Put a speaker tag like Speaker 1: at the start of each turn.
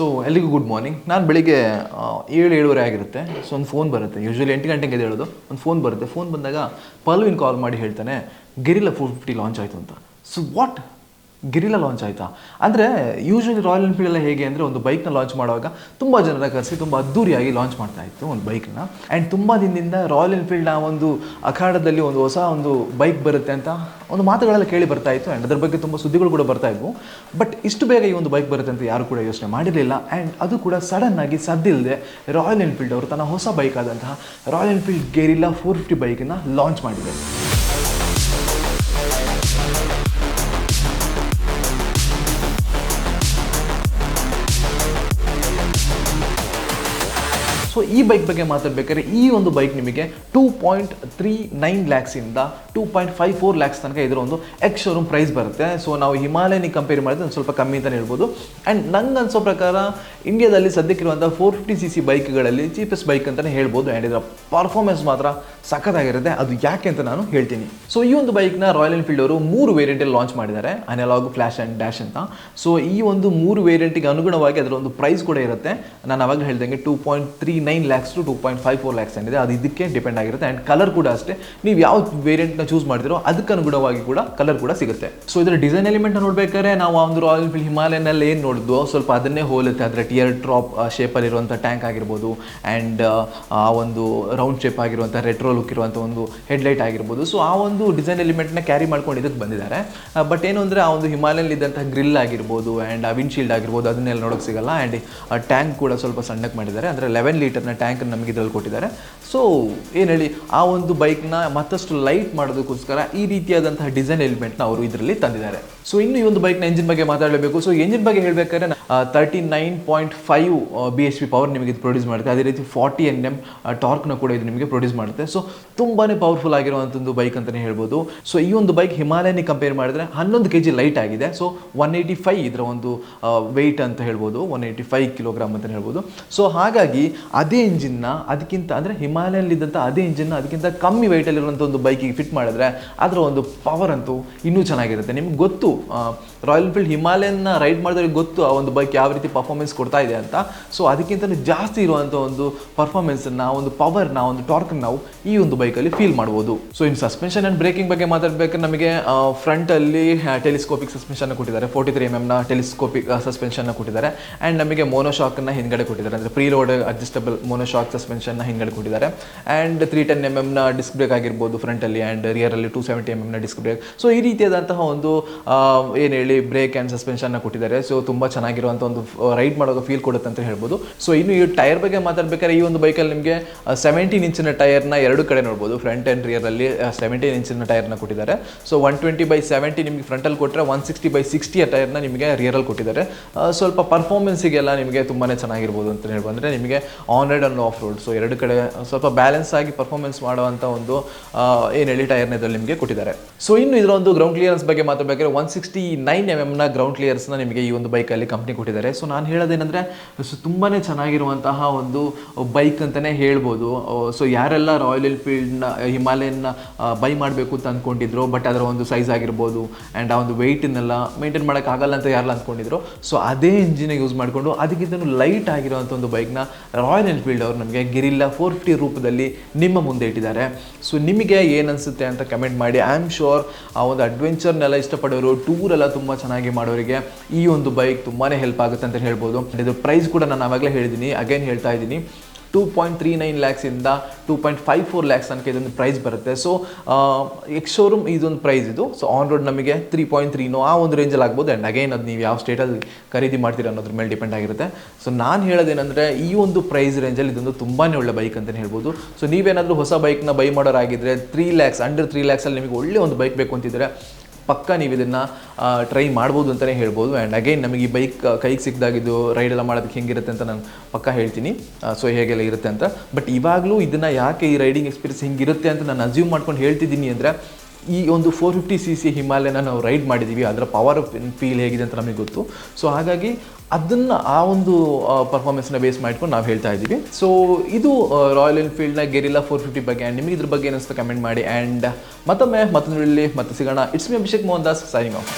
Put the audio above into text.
Speaker 1: So ಎಲ್ಲಿಗೂ good morning ನಾನು ಬೆಳಿಗ್ಗೆ ಏಳು, ಏಳುವರೆ ಆಗಿರುತ್ತೆ. ಸೊ ಒಂದು ಫೋನ್ ಬರುತ್ತೆ. ಯೂಶ್ವಲಿ ಎಂಟು ಗಂಟೆಗೆ ಹೇಳೋದು. ಒಂದು ಫೋನ್ ಬರುತ್ತೆ. ಫೋನ್ ಬಂದಾಗ ಪಲ್ವಿನ್ ಕಾಲ್ ಮಾಡಿ ಹೇಳ್ತಾನೆ ಗೆರಿಲ್ಲ ಫೋರ್ ಫಿಫ್ಟಿ ಲಾಂಚ್ ಆಯಿತು ಅಂತ. ಸೊ ವಾಟ್ ಗೆರಿಲ್ಲ ಲಾಂಚ್ ಆಯಿತಾ? ಅಂದರೆ ಯೂಶ್ವಲಿ ರಾಯಲ್ ಎನ್ಫೀಲ್ಡ್ ಎಲ್ಲ ಹೇಗೆ ಅಂದರೆ ಒಂದು ಬೈಕ್ನ ಲಾಂಚ್ ಮಾಡುವಾಗ ತುಂಬ ಜನರ ಕರೆಸಿ ತುಂಬ ಅದ್ದೂರಿಯಾಗಿ ಲಾಂಚ್ ಮಾಡ್ತಾ ಇತ್ತು ಒಂದು ಬೈಕ್ನ ಆ್ಯಂಡ್ ತುಂಬ ದಿನದಿಂದ ರಾಯಲ್ ಎನ್ಫೀಲ್ಡ್ನ ಒಂದು ಅಖಾಡದಲ್ಲಿ ಒಂದು ಹೊಸ ಒಂದು ಬೈಕ್ ಬರುತ್ತೆ ಅಂತ ಒಂದು ಮಾತುಗಳೆಲ್ಲ ಕೇಳಿ ಬರ್ತಾ ಇತ್ತು. ಆ್ಯಂಡ್ ಅದರ ಬಗ್ಗೆ ತುಂಬ ಸುದ್ದಿಗಳು ಕೂಡ ಬರ್ತಾ ಇದ್ವು. ಬಟ್ ಇಷ್ಟು ಬೇಗ ಈ ಒಂದು ಬೈಕ್ ಬರುತ್ತೆ ಅಂತ ಯಾರು ಕೂಡ ಯೋಚನೆ ಮಾಡಿರಲಿಲ್ಲ. ಆ್ಯಂಡ್ ಅದು ಕೂಡ ಸಡನ್ನಾಗಿ ಸದ್ದಿಲ್ಲದೆ ರಾಯಲ್ ಎನ್ಫೀಲ್ಡ್ ಅವರು ತನ್ನ ಹೊಸ ಬೈಕ್ ಆದಂತಹ Royal Enfield Guerrilla four fifty ಬೈಕನ್ನು ಲಾಂಚ್ ಮಾಡಿದೆ. ಸೊ ಈ ಬೈಕ್ ಬಗ್ಗೆ ಮಾತಾಡಬೇಕಾದ್ರೆ ಈ ಒಂದು ಬೈಕ್ ನಿಮಗೆ two point three nine ಲ್ಯಾಕ್ಸಿಂದ two point five four lakhs ತನಕ ಇದರ ಒಂದು ಎಕ್ಸ್ ಶೋರೂಮ್ ಪ್ರೈಸ್ ಬರುತ್ತೆ. ಸೊ ನಾವು ಹಿಮಾಲಯನಿಗೆ ಕಂಪೇರ್ ಮಾಡಿದ್ರೆ ಒಂದು ಸ್ವಲ್ಪ ಕಮ್ಮಿ ಅಂತಲೇ ಹೇಳ್ಬೋದು. ಆ್ಯಂಡ್ ನಂಗೆ ಅನ್ಸೋ ಪ್ರಕಾರ ಇಂಡಿಯಾದಲ್ಲಿ ಸದ್ಯಕ್ಕಿರುವಂಥ ಫೋರ್ ಫಿಫ್ಟಿ ಸಿ ಸಿ ಬೈಕ್ಗಳಲ್ಲಿ ಚೀಪೆಸ್ಟ್ ಬೈಕ್ ಅಂತಲೇ ಹೇಳ್ಬೋದು. ಆ್ಯಂಡ್ ಇದರ ಪರ್ಫಾರ್ಮೆನ್ಸ್ ಮಾತ್ರ ಸಖತ್ತಾಗಿರುತ್ತೆ. ಅದು ಯಾಕೆ ಅಂತ ನಾನು ಹೇಳ್ತೀನಿ. ಸೊ ಈ ಒಂದು ಬೈಕ್ನ ರಾಯಲ್ ಎನ್ಫೀಲ್ಡ್ ಅವರು ಮೂರು ವೇರಿಯಂಟಲ್ಲಿ ಲಾಂಚ್ ಮಾಡಿದ್ದಾರೆ. ಅನಲಾಗ್ ಫ್ಲ್ಯಾಶ್ ಆ್ಯಂಡ್ ಡ್ಯಾಶ್ ಅಂತ. ಸೊ ಈ ಒಂದು ಮೂರು ವೇರಿಯಂಟಿಗೆ ಅನುಗುಣವಾಗಿ ಅದರ ಒಂದು ಪ್ರೈಸ್ ಕೂಡ ಇರುತ್ತೆ. ನಾನು ಅವಾಗ ಹೇಳ್ದಂಗೆ two point three nine lakhs to two point five four lakhs ಏನಿದೆ, ಅದು ಇದಕ್ಕೆ ಡಿಪೆಂಡ್ ಆಗಿರುತ್ತೆ. ಆ್ಯಂಡ್ ಕಲರ್ ಕೂಡ ಅಷ್ಟೇ. ನೀವು ಯಾವ ವೇರಿಯಂಟ್ನ ಚೂಸ್ ಮಾಡ್ತಿರೋ ಅದಕ್ಕೆ ಅನುಗುಣವಾಗಿ ಕೂಡ ಕಲರ್ ಕೂಡ ಸಿಗುತ್ತೆ. ಸೊ ಇದರ ಡಿಸೈನ್ ಎಲಿಮೆಂಟ್ ನೋಡ್ಬೇಕಾದ್ರೆ, ನಾವು ಒಂದು ರಾಯಲ್ ಎನ್ಫೀಲ್ಡ್ ಹಿಮಾಲಯನಲ್ಲಿ ಏನು ನೋಡಿದ್ವು, ಸ್ವಲ್ಪ ಅದನ್ನೇ ಹೋಲುತ್ತೆ. ಅದರ ಟಿಯರ್ ಡ್ರಾಪ್ ಶೇಪಲ್ಲಿರುವಂಥ ಟ್ಯಾಂಕ್ ಆಗಿರ್ಬೋದು ಆ್ಯಂಡ್ ಆ ಒಂದು ರೌಂಡ್ ಶೇಪ್ ಆಗಿರುವಂಥ ರೆಟ್ರೋ ಲುಕ್ ಇರುವಂಥ ಒಂದು ಹೆಡ್ಲೈಟ್ ಆಗಿರ್ಬೋದು. ಸೊ ಆ ಒಂದು ಡಿಸೈನ್ ಎಲಿಮೆಂಟ್ನ ಕ್ಯಾರಿ ಮಾಡ್ಕೊಂಡು ಇದಕ್ಕೆ ಬಂದಿದ್ದಾರೆ. ಬಟ್ ಏನು ಅಂದರೆ, ಆ ಒಂದು ಹಿಮಾಲಯಲ್ಲಿ ಇದ್ದಂಥ ಗ್ರಿಲ್ ಆಗಿರ್ಬೋದು ಆ್ಯಂಡ್ ಆ ವಿಂಡ್ಶೀಲ್ಡ್ ಆಗಿರ್ಬೋದು, ಅದನ್ನೆಲ್ಲ ನೋಡೋಕೆ ಸಿಗಲ್ಲ. ಆ್ಯಂಡ್ ಟ್ಯಾಂಕ್ ಕೂಡ ಸ್ವಲ್ಪ ಸಣ್ಣಕ್ಕೆ ಮಾಡಿದ್ದಾರೆ. ಅಂದರೆ ಲೆವೆನ್ ಲೀಟರ್ನ ಟ್ಯಾಂಕ್ ನಮಗೆ ಇದರಲ್ಲಿ ಕೊಟ್ಟಿದ್ದಾರೆ. ಸೊ ಏನು ಹೇಳಿ, ಆ ಒಂದು ಬೈಕ್ನ ಮತ್ತಷ್ಟು ಲೈಟ್ ಮಾಡೋದಕ್ಕೋಸ್ಕರ ಈ ರೀತಿಯಾದಂತಹ ಡಿಸೈನ್ ಎಲಿಮೆಂಟ್ನ ಅವರು ಇದರಲ್ಲಿ ತಂದಿದ್ದಾರೆ. ಸೊ ಇನ್ನು ಈ ಒಂದು ಬೈಕ್ನ ಎಂಜಿನ್ ಬಗ್ಗೆ ಮಾತಾಡಲೇಬೇಕು ಸೊ ಎಂಜಿನ್ ಬಗ್ಗೆ ಹೇಳಬೇಕಾದ್ರೆ thirty nine point five B H P power ನಿಮಗೆ ಇದು ಪ್ರೊಡ್ಯೂಸ್ ಮಾಡುತ್ತೆ. ಅದೇ ರೀತಿ ಫಾರ್ಟಿ ಎನ್ ಎಂ ಟಾರ್ಕ್ನ ಕೂಡ ಇದು ನಿಮಗೆ ಪ್ರೊಡ್ಯೂಸ್ ಮಾಡುತ್ತೆ. ಸೊ ತುಂಬಾ ಪವರ್ಫುಲ್ ಆಗಿರುವಂಥದ್ದು ಬೈಕ್ ಅಂತಲೇ ಹೇಳ್ಬೋದು. ಸೊ ಈ ಒಂದು ಬೈಕ್ ಹಿಮಾಲಯನಿಗೆ ಕಂಪೇರ್ ಮಾಡಿದ್ರೆ ಹನ್ನೊಂದು ಕೆ ಜಿ ಲೈಟ್ ಆಗಿದೆ. ಸೊ ಒನ್ ಏಯ್ಟಿ ಫೈವ್ ಇದರ ಒಂದು ವೆಯ್ಟ್ ಅಂತ ಹೇಳ್ಬೋದು. ಒನ್ ಏಯ್ಟಿ ಫೈವ್ ಕಿಲೋಗ್ರಾಮ್ ಅಂತ ಹೇಳ್ಬೋದು. ಸೊ ಹಾಗಾಗಿ ಅದೇ ಇಂಜಿನ್ನ ಅದಕ್ಕಿಂತ ಅಂದರೆ ಹಿಮಾಲಯಲ್ಲಿದ್ದಂಥ ಅದೇ ಇಂಜಿನ್ನ ಅದಕ್ಕಿಂತ ಕಮ್ಮಿ ವೆಯ್ಟಲ್ಲಿರುವಂಥ ಒಂದು ಬೈಕಿಗೆ ಫಿಟ್ ಮಾಡಿದ್ರೆ ಅದರ ಒಂದು ಪವರ್ ಅಂತೂ ಇನ್ನೂ ಚೆನ್ನಾಗಿರುತ್ತೆ. ನಿಮ್ಗೆ ಗೊತ್ತು ರಾಯಲ್ ಎನ್ಫೀಲ್ಡ್ ಹಿಮಾಲಯನ್ನ ರೈಡ್ ಮಾಡಿದ್ರೆ ಗೊತ್ತು ಆ ಒಂದು ಬೈಕ್ ಯಾವ ರೀತಿ ಪರ್ಫಾರ್ಮೆನ್ಸ್ ಕೊಡ್ತಾ ಇದೆ ಅಂತ. ಸೊ ಅದಕ್ಕಿಂತ ಜಾಸ್ತಿ ಇರುವಂಥ ಒಂದು ಪರ್ಫಾರ್ಮೆನ್ಸನ್ನು ಒಂದು ಪವರ್ನ ಒಂದು ಟಾರ್ಕ್ ನಾವು ಈ ಒಂದು ಬೈಕಲ್ಲಿ ಫೀಲ್ ಮಾಡ್ಬೋದು. ಸೊ ಇನ್ನು ಸಸ್ಪೆನ್ಷನ್ ಆ್ಯಂಡ್ ಬ್ರೇಕಿಂಗ್ ಬಗ್ಗೆ ಮಾತಾಡಬೇಕಾದ್ರೆ ನಮಗೆ ಫ್ರಂಟಲ್ಲಿ ಟೆಲಿಸ್ಕೋಪಿಕ್ ಸಸ್ಪೆನ್ಷನ್ ಕೊಟ್ಟಿದ್ದಾರೆ. ಫೋರ್ಟಿ ತ್ರೀ ಎಂ ಎಮ್ನ ಟೆಲಿಸ್ಕೋಪಿಕ್ ಸಸ್ಪೆನ್ಷನ್ನ ಕೊಟ್ಟಿದ್ದಾರೆ. ಆ್ಯಂಡ್ ನಮಗೆ ಮೋನೋಶಾಕ್ನ ಹಿಂದ್ಗಡೆ ಕೊಟ್ಟಿದ್ದಾರೆ. ಅಂದರೆ ಪ್ರೀ ರೋಡ್ ಅಡ್ಜಸ್ಟಬಲ್ ಮೋನೋಶಾಕ್ ಸಸ್ಪೆನ್ಷನ್ನ ಹಿಂಗಡೆ ಕೊಟ್ಟಿದ್ದಾರೆ. ಆ್ಯಂಡ್ ತ್ರೀ ಟೆನ್ ಎಂ ಎಮ್ನ ಡಿಸ್ಕ್ ಬ್ರೇಕ್ ಆಗಿರ್ಬೋದು ಫ್ರಂಟಲ್ಲಿ ಆ್ಯಂಡ್ ರಿಯರಲ್ಲಿ ಟೂ ಸೆವೆಂಟಿ ಎಂ ಎಮ್ನ ಡಿಸ್ಕ್ ಬ್ರೇಕ್ ಸೊ ಈ ರೀತಿಯಾದಂತಹ ಒಂದು ಏನು ಹೇಳಿ ಬ್ರೇಕ್ ಆ್ಯಂಡ್ ಸಸ್ಪೆನ್ಷನ್ನ ಕೊಟ್ಟಿದ್ದಾರೆ. ಸೊ ತುಂಬ ಚೆನ್ನಾಗಿರುವಂಥ ಒಂದು ರೈಡ್ ಮಾಡೋದು ಫೀಲ್ ಕೊಡುತ್ತೆ ಅಂತ ಹೇಳ್ಬೋದು. ಸೊ ಇನ್ನು ಈ ಟೈರ್ ಬಗ್ಗೆ ಮಾತಾಡ್ಬೇಕಾದ್ರೆ, ಈ ಒಂದು ಬೈಕಲ್ಲಿ ನಿಮಗೆ ಸೆವೆಂಟೀನ್ ಇಂಚಿನ ಟೈರ್ನ ಎರಡು ಕಡೆ ನೋಡ್ಬೋದು. ಫ್ರಂಟ್ ಆ್ಯಂಡ್ ರಿಯರಲ್ಲಿ ಸೆವೆಂಟೀನ್ ಇಂಚಿನ ಟೈರ್ನ ಕೊಟ್ಟಿದ್ದಾರೆ. So one twenty by seventy ನಿಮಗೆ ಫ್ರಂಟಲ್ಲಿ ಕೊಟ್ಟರೆ ಒನ್ ಸಿಕ್ಸ್ಟಿ ಬೈ ಸಿಕ್ಸ್ಟಿಯ ಟೈರ್ನ ನಿಮಗೆ ರಿಯರಲ್ಲಿ ಕೊಟ್ಟಿದ್ದಾರೆ. ಸ್ವಲ್ಪ ಪರ್ಫಾರ್ಮೆನ್ಸಿಗೆಲ್ಲ ನಿಮಗೆ ತುಂಬಾ ಚೆನ್ನಾಗಿರ್ಬೋದು ಅಂತ ಹೇಳ್ಬಂದ್ರೆ ನಿಮಗೆ ಆನ್ ರೈಡ್ ಅನ್ನು ಆಫ್ ರೋಡ್ ಸೊ ಎರಡು ಕಡೆ, ಸ್ವಲ್ಪ ಬ್ಯಾಲೆನ್ಸ್ ಆಗಿ ಪರ್ಫಾರ್ಮೆನ್ಸ್ ಮಾಡುವಂಥ ಒಂದು ಏನು ಹೇಳಿ ಟೈರ್ ಇದರಲ್ಲಿ ನಿಮಗೆ ಕೊಟ್ಟಿದ್ದಾರೆ. ಸೊ ಇನ್ನು ಇದರ ಒಂದು ಗ್ರೌಂಡ್ ಕ್ಲಿಯರೆನ್ಸ್ ಬಗ್ಗೆ ಮಾತಾಡಬೇಕಾದ್ರೆ ಒನ್ ಸಿಕ್ಸ್ಟಿ ನೈನ್ ಎಂ ನ ಗ್ರೌಂಡ್ ಕ್ಲಿಯರ್ಸ್ನ ನಿಮಗೆ ಈ ಒಂದು ಬೈಕಲ್ಲಿ ಕಂಪ್ನಿ ಕೊಟ್ಟಿದ್ದಾರೆ. ಸೊ ನಾನು ಹೇಳೋದೇನೆಂದರೆ, ಸೊ ತುಂಬಾ ಚೆನ್ನಾಗಿರುವಂತಹ ಒಂದು ಬೈಕ್ ಅಂತಲೇ ಹೇಳ್ಬೋದು. ಸೊ ಯಾರೆಲ್ಲ ರಾಯಲ್ ಎನ್ಫೀಲ್ಡ್ನ ಹಿಮಾಲಯನ್ನ ಬೈ ಮಾಡಬೇಕು ಅಂತ ಅಂದ್ಕೊಂಡಿದ್ರು ಬಟ್ ಅದರ ಒಂದು ಸೈಜ್ ಆಗಿರ್ಬೋದು ಆ್ಯಂಡ್ ಆ ಒಂದು ವೆಯ್ಟನ್ನೆಲ್ಲ ಮೇಂಟೈನ್ ಮಾಡೋಕ್ಕಾಗಲ್ಲ ಅಂತ ಯಾರೆಲ್ಲ ಅಂದ್ಕೊಂಡಿದ್ರು ಸೊ ಅದೇ ಇಂಜಿನ್ ಯೂಸ್ ಮಾಡಿಕೊಂಡು ಅದಕ್ಕಿಂತ ಲೈಟ್ ಆಗಿರುವಂಥ ಒಂದು ಬೈಕ್ನ ರಾಯಲ್ ಎನ್ಫೀಲ್ಡ್ ಅವರು ನಮಗೆ ಗಿರಿಲ್ಲ ಫೋರ್ ಫಿಫ್ಟಿ ರೂಪದಲ್ಲಿ ನಿಮ್ಮ ಮುಂದೆ ಇಟ್ಟಿದ್ದಾರೆ. ಸೊ ನಿಮಗೆ ಏನು ಅನಿಸುತ್ತೆ ಅಂತ ಕಮೆಂಟ್ ಮಾಡಿ. ಐ ಆಮ್ ಶೋರ್ ಆ ಒಂದು ಅಡ್ವೆಂಚರ್ನೆಲ್ಲ ಇಷ್ಟಪಡೋರು ಟೂರ್ ಎಲ್ಲ ತುಂಬ ಚೆನ್ನಾಗಿ ಮಾಡೋರಿಗೆ ಈ ಒಂದು ಬೈಕ್ ತುಂಬಾ ಹೆಲ್ಪ್ ಆಗುತ್ತೆ ಅಂತ ಹೇಳ್ಬೋದು. ಇದು ಪ್ರೈಸ್ ಕೂಡ ನಾನು ಆವಾಗಲೇ ಹೇಳಿದ್ದೀನಿ. ಅಗೇನ್ ಹೇಳ್ತಾ ಇದ್ದೀನಿ. Two point three nine ಲ್ಯಾಕ್ಸಿಂದ two point five four lakhs ತನಕ ಇದೊಂದು ಪ್ರೈಸ್ ಬರುತ್ತೆ. ಸೊ ಎಕ್ಸ್ ಶೋರೂಮ್ ಇದೊಂದು ಪ್ರೈಸ್ ಇದು. ಸೊ ಆನ್ ರೋಡ್ ನಮಗೆ ತ್ರೀ ಪಾಯಿಂಟ್ ತ್ರೀನೋ ಆ ಒಂದು ರೇಂಜಲ್ಲಿ ಆಗ್ಬೋದು. ಆ್ಯಂಡ್ ಅಗೈನ್ ಅದು ನೀವು ಯಾವ ಸ್ಟೇಟಲ್ಲಿ ಖರೀದಿ ಮಾಡ್ತೀರಾ ಅನ್ನೋದ್ರ ಮೇಲೆ ಡಿಪೆಂಡ್ ಆಗಿರುತ್ತೆ. ಸೊ ನಾನು ಹೇಳೋದೇನೆಂದರೆ, ಈ ಒಂದು ಪ್ರೈಸ್ ರೇಂಜಲ್ಲಿ ಇದೊಂದು ತುಂಬಾ ಒಳ್ಳೆ ಬೈಕ್ ಅಂತಲೇ ಹೇಳ್ಬೋದು. ಸೊ ನೀವೇನಾದರೂ ಹೊಸ ಬೈಕ್ನ ಬೈ ಮಾಡೋರಾಗಿದ್ದರೆ ತ್ರೀ ಲ್ಯಾಕ್ಸ್ ಅಂಡರ್ ತ್ರೀ ಲ್ಯಾಕ್ಸಲ್ಲಿ ನಿಮಗೆ ಒಳ್ಳೆ ಒಂದು ಬೈಕ್ ಬೇಕು ಅಂತಿದ್ರೆ ಪಕ್ಕ ನೀವು ಇದನ್ನು ಟ್ರೈ ಮಾಡ್ಬೋದು ಅಂತಲೇ ಹೇಳ್ಬೋದು. ಆ್ಯಂಡ್ ಅಗೈನ್ ನಮಗೆ ಈ ಬೈಕ್ ಕೈಗೆ ಸಿಕ್ಕಿದಾಗಿದ್ದು ರೈಡ್ ಎಲ್ಲ ಮಾಡೋದಕ್ಕೆ ಹೆಂಗಿರುತ್ತೆ ಅಂತ ನಾನು ಪಕ್ಕ ಹೇಳ್ತೀನಿ. ಸೊ ಹೇಗೆಲ್ಲ ಇರುತ್ತೆ ಅಂತ. ಬಟ್ ಇವಾಗಲೂ ಇದನ್ನು ಯಾಕೆ ಈ ರೈಡಿಂಗ್ ಎಕ್ಸ್ಪೀರಿಯನ್ಸ್ ಹೆಂಗಿರುತ್ತೆ ಅಂತ ನಾನು ಅಸ್ಯೂಮ್ ಮಾಡ್ಕೊಂಡು ಹೇಳ್ತಿದ್ದೀನಿ ಅಂದರೆ ಈ ಒಂದು ಫೋರ್ ಫಿಫ್ಟಿ ಸಿ ಸಿ ಹಿಮಾಲಯನ ನಾವು ರೈಡ್ ಮಾಡಿದ್ದೀವಿ ಅದರ ಪವರ್ ಫೀಲ್ ಹೇಗಿದೆ ಅಂತ ನಮಗೆ ಗೊತ್ತು. ಸೊ ಹಾಗಾಗಿ ಅದನ್ನು ಆ ಒಂದು ಪರ್ಫಾರ್ಮೆನ್ಸ್ನ ಬೇಸ್ ಮಾಡಿಕೊಂಡು ನಾವು ಹೇಳ್ತಾ ಇದ್ದೀವಿ. ಸೊ ಇದು ರಾಯಲ್ ಎನ್ಫೀಲ್ಡ್ನ ಗೆರಿಲ್ಲ ಫೋರ್ ಫಿಫ್ಟಿ ಬಗ್ಗೆ ಆ್ಯಂಡ್ ನಿಮಗೆ ಇದ್ರ ಬಗ್ಗೆ ಏನಿಸ್ತು ಕಮೆಂಟ್ ಮಾಡಿ. ಆ್ಯಂಡ್ ಮತ್ತೊಮ್ಮೆ ಮತ್ತೊಂದು ಮತ್ತೆ ಸಿಗೋಣ. It's me Abhishek Mohan Das signing off